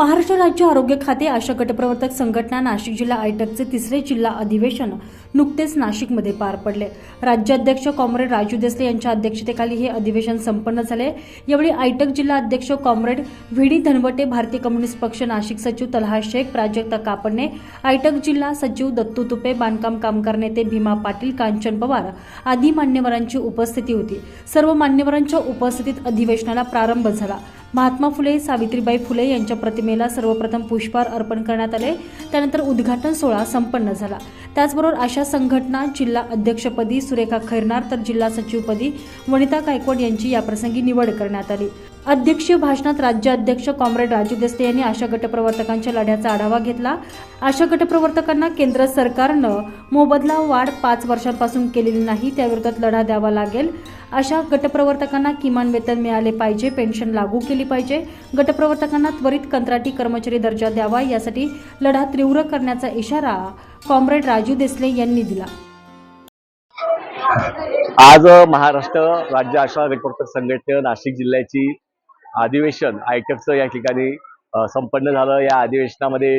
महाराष्ट्र राज्य आरोग्य खाते आशा गटप्रवर्तक संघटना नाशिक जिल्हा आयटकचे तिसरे जिल्हा अधिवेशन नुकतेच नाशिकमध्ये पार पडले. राज्याध्यक्ष कॉम्रेड राजू देसले यांच्या अध्यक्षतेखाली हे अधिवेशन संपन्न झाले. यावेळी आयटक जिल्हा अध्यक्ष कॉम्रेड व्ही डी धनवटे भारतीय कम्युनिस्ट पक्ष नाशिक सचिव तलहा शेख प्राजक्ता कापडणे आयटक जिल्हा सचिव दत्तू तुपे बांधकाम कामगार नेते भीमा पाटील कांचन पवार आदी मान्यवरांची उपस्थिती होती. सर्व मान्यवरांच्या उपस्थितीत अधिवेशनाला प्रारंभ झाला. महात्मा फुले सावित्रीबाई फुले यांच्या प्रतिमेला सर्वप्रथम पुष्पहार अर्पण करण्यात आले. त्यानंतर उद्घाटन सोहळा संपन्न झाला. त्याचबरोबर अशा संघटना जिल्हा अध्यक्षपदी सुरेखा खैरनार तर जिल्हा सचिवपदी वनिता गायकवाड यांची याप्रसंगी निवड करण्यात आली. अध्यक्षीय भाषणात राज्य अध्यक्ष कॉम्रेड राजू देसले यांनी आशा गटप्रवर्तकांच्या लढ्याचा आढावा घेतला. आशा गटप्रवर्तकांना केंद्र सरकारनं मोबदला वाढ पाच वर्षांपासून केलेली नाही त्याविरोधात लढा द्यावा लागेल. अशा गटप्रवर्तकांना किमान वेतन मिळाले पाहिजे पेन्शन लागू केली पाहिजे. गटप्रवर्तकांना त्वरित कंत्राटी कर्मचारी दर्जा द्यावा यासाठी लढा तीव्र करण्याचा इशारा कॉम्रेड राजू देसले यांनी दिला. आज महाराष्ट्र राज्य आशा गटप्रवर्तक संघटने नाशिक जिल्ह्याची अधिवेशन आयटकचं या ठिकाणी संपन्न झालं. या अधिवेशनामध्ये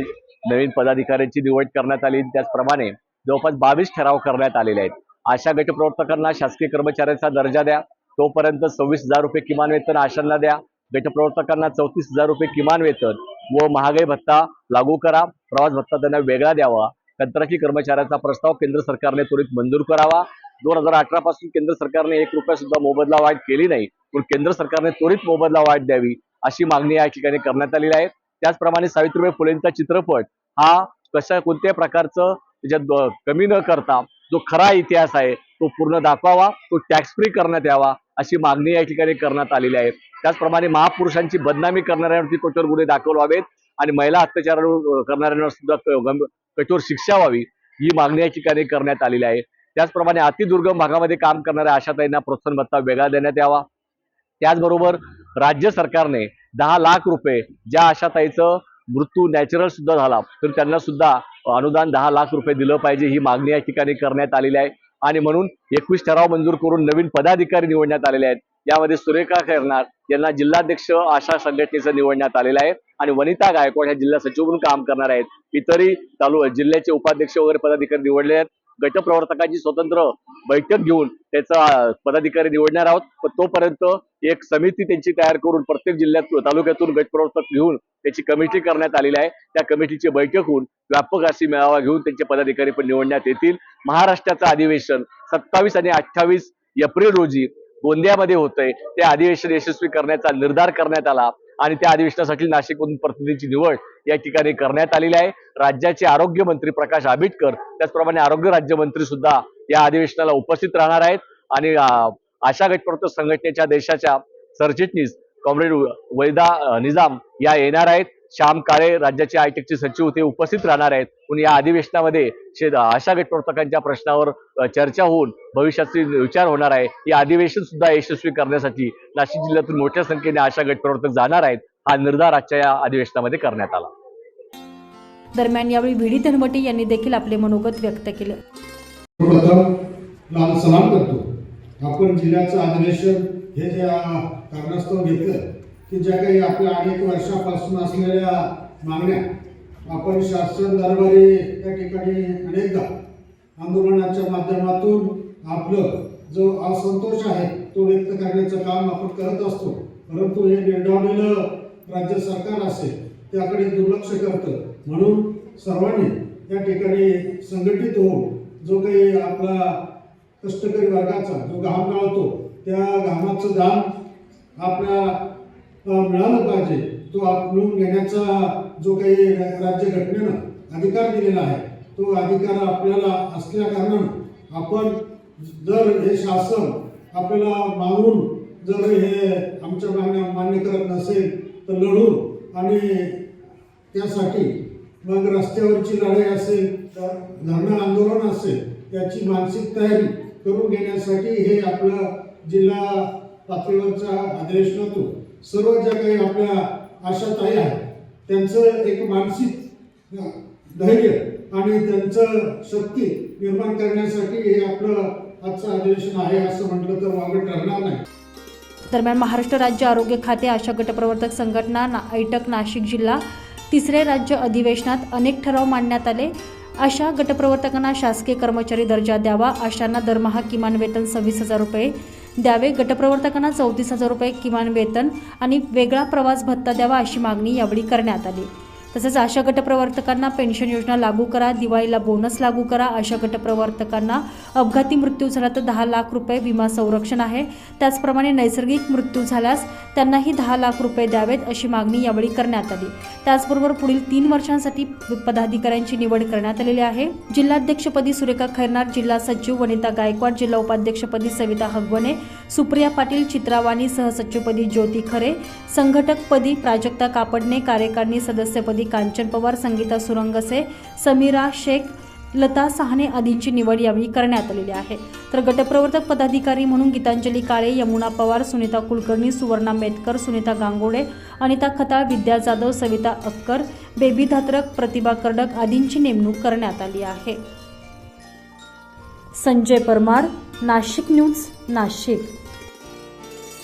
नवीन पदाधिकाऱ्यांची निवड करण्यात आली. त्याचप्रमाणे जवळपास बावीस ठराव करण्यात आलेले आहेत. आशा गटप्रवर्तकांना शासकीय कर्मचाऱ्यांचा दर्जा द्या. तोपर्यंत सव्वीस हजार रुपये किमान वेतन आशांना द्या. गटप्रवर्तकांना चौतीस हजार रुपये किमान वेतन व महागाई भत्ता लागू करा. प्रवास भत्ता त्यांना वेगळा द्यावा. कंत्राटी कर्मचाऱ्यांचा प्रस्ताव केंद्र सरकारने त्वरित मंजूर करावा. दोन हजार अठरा पासून केंद्र सरकारने एक रुपया सुद्धा मोबदला वाढ केली नाही. पण केंद्र सरकारने त्वरित मोबदला वाढ द्यावी अशी मागणी या ठिकाणी करण्यात आलेली आहे. त्याचप्रमाणे सावित्रीबाई फुलेंचा चित्रपट हा कशा कोणत्या प्रकारचं त्याच्यात कमी न करता जो खरा इतिहास आहे तो पूर्ण दाखवावा तो टॅक्स फ्री करण्यात यावा अशी मागणी या ठिकाणी करण्यात आलेली आहे. त्याचप्रमाणे महापुरुषांची बदनामी करणाऱ्यांवरती कठोर गुन्हे दाखल व्हावेत आणि महिला अत्याचार करणाऱ्यांवर सुद्धा कठोर शिक्षा व्हावी ही मागणी या ठिकाणी करण्यात आलेली आहे. त्याचप्रमाणे अतिदुर्गम भागामध्ये काम करणाऱ्या आशाताईंना प्रोत्साहन भत्ता वेगळा देण्यात यावा. त्याचबरोबर राज्य सरकारने दहा लाख रुपये ज्या आशाताईचं मृत्यू नॅचरल सुद्धा झाला तर त्यांना सुद्धा अनुदान दहा लाख रुपये दिलं पाहिजे ही मागणी या ठिकाणी करण्यात आलेली आहे. आणि म्हणून एकवीस ठराव मंजूर करून नवीन पदाधिकारी निवडण्यात आलेले आहेत. यामध्ये सुरेखा खैरनार यांना जिल्हाध्यक्ष आशा संघटनेचं निवडण्यात आलेलं आहे. आणि वनिता गायकवाड ह्या जिल्हा सचिव म्हणून काम करणार आहेत. इतरही चालू जिल्ह्याचे उपाध्यक्ष वगैरे पदाधिकारी निवडले आहेत. गटप्रवर्तकांची स्वतंत्र बैठक घेऊन त्याचा पदाधिकारी निवडणार आहोत. पण तोपर्यंत एक समिती त्यांची तयार करून प्रत्येक जिल्ह्यात तालुक्यातून गटप्रवर्तक घेऊन त्याची कमिटी करण्यात आलेली आहे. त्या कमिटीची बैठक होऊन व्यापक अशी मेळावा घेऊन त्यांचे पदाधिकारी पण निवडण्यात येतील. महाराष्ट्राचं अधिवेशन सत्तावीस आणि अठ्ठावीस एप्रिल रोजी गोंदियामध्ये होतंय. ते अधिवेशन यशस्वी करण्याचा निर्धार करण्यात आला आणि त्या अधिवेशनासाठी नाशिकमधून प्रतिनिधींची निवड या ठिकाणी करण्यात आलेली आहे. राज्याचे आरोग्य मंत्री प्रकाश आंबेडकर त्याचप्रमाणे आरोग्य राज्यमंत्री सुद्धा या अधिवेशनाला उपस्थित राहणार आहेत. आणि आशा गटप्रत संघटनेच्या देशाच्या सरचिटणीस कॉम्रेड वैदा निजाम या येणार आहेत. श्याम काळे राज्याचे आयटेकचे सचिव ते उपस्थित राहणार आहेत. म्हणून या अधिवेशनामध्ये शे- आशा गटप्रवर्तकांच्या प्रश्नावर चर्चा होऊन भविष्याचे विचार होणार आहे. या अधिवेशन सुद्धा यशस्वी करण्यासाठी नाशिक जिल्ह्यातून मोठ्या संख्येने आशा गटप्रवर्तक जाणार आहेत. हा निर्धार आजच्या या अधिवेशनामध्ये करण्यात आला. दरम्यान यावेळी व्ही डी धनवटे यांनी देखील आपले मनोगत व्यक्त केले. प्रथम लाल सलाम करतो. आपण जिल्ह्याचं अधिवेशन हे जे आ, कारणास्तव घेतलं की ज्या काही आपल्या अनेक वर्षापासून असलेल्या मागण्या आपण शासन दरबारी त्या ठिकाणी अनेकदा आंदोलनाच्या माध्यमातून आपलं जो असंतोष आहे तो व्यक्त करण्याचं काम आपण करत असतो. परंतु हे निर्डावलेलं राज्य सरकार असेल त्याकडे दुर्लक्ष करतं. म्हणून सर्वांनी त्या ठिकाणी संघटित होऊन जो काही आपला कष्टकरी वर्गाचा जो घाम गाळतो त्या घामाचं दाम आपल्या मिळालं पाहिजे तो आपलून घेण्याचा जो काही राज्य घटनेनं अधिकार दिलेला आहे तो अधिकार आपल्याला असल्याकारणानं आपण जर हे शासन आपल्याला मानून जर हे आमच्या मागण्या मान्य करत नसेल लढून आणि त्यासाठी मग रस्त्यावरची लढाई असेल तर धरणं आंदोलन असेल याची मानसिक तयारी करून घेण्यासाठी हे आपलं जिल्हा पातळीवरच्या अधिवेशनातून सर्व ज्या काही आपल्या आशाताई आहेत त्यांचं एक मानसिक धैर्य आणि त्यांचं शक्ती निर्माण करण्यासाठी हे आपलं आजचं अधिवेशन आहे असं म्हटलं तर वागत ठरणार नाही. दरम्यान महाराष्ट्र राज्य आरोग्य खाते आशा गटप्रवर्तक संघटना ना ऐटक नाशिक जिल्हा तिसरे राज्य अधिवेशनात अनेक ठराव मांडण्यात आले. अशा गटप्रवर्तकांना शासकीय कर्मचारी दर्जा द्यावा आशांना दरमहा किमान वेतन सव्वीस हजार रुपये द्यावे गटप्रवर्तकांना चौतीस हजार रुपये किमान वेतन आणि वेगळा प्रवास भत्ता द्यावा अशी मागणी यावेळी करण्यात आली. तसंच आशा गटप्रवर्तकांना पेन्शन योजना लागू करा दिवाळीला बोनस लागू करा. आशा गटप्रवर्तकांना अपघाती मृत्यू झाला तर दहा लाख रुपये विमा संरक्षण आहे. त्याचप्रमाणे नैसर्गिक मृत्यू झाल्यास त्यांनाही दहा लाख रुपये द्यावेत अशी मागणी यावेळी करण्यात आली. त्याचबरोबर पुढील तीन वर्षांसाठी पदाधिकाऱ्यांची निवड करण्यात आलेली आहे. जिल्हाध्यक्षपदी सुरेखा खैरनार जिल्हा सचिव वनिता गायकवाड जिल्हा उपाध्यक्षपदी सविता हगवणे सुप्रिया पाटील चित्रावाणी सहसचिवपदी ज्योती खरे संघटकपदी प्राजक्ता कापडणे कार्यकारिणी सदस्यपदी कांचन पवार संगीता सुरंगसे समीरा शेख लता सहाने आदींची निवड यावेळी करण्यात आलेली आहे. तर गटप्रवर्तक पदाधिकारी म्हणून गीतांजली काळे यमुना पवार सुनीता कुलकर्णी सुवर्णा मेतकर सुनीता गांगोडे अनिता खताळ विद्या जाधव सविता अक्कर बेबी धात्रक प्रतिभा कर्डक आदींची नेमणूक करण्यात आली आहे. संजय परमार नाशिक न्यूज नाशिक.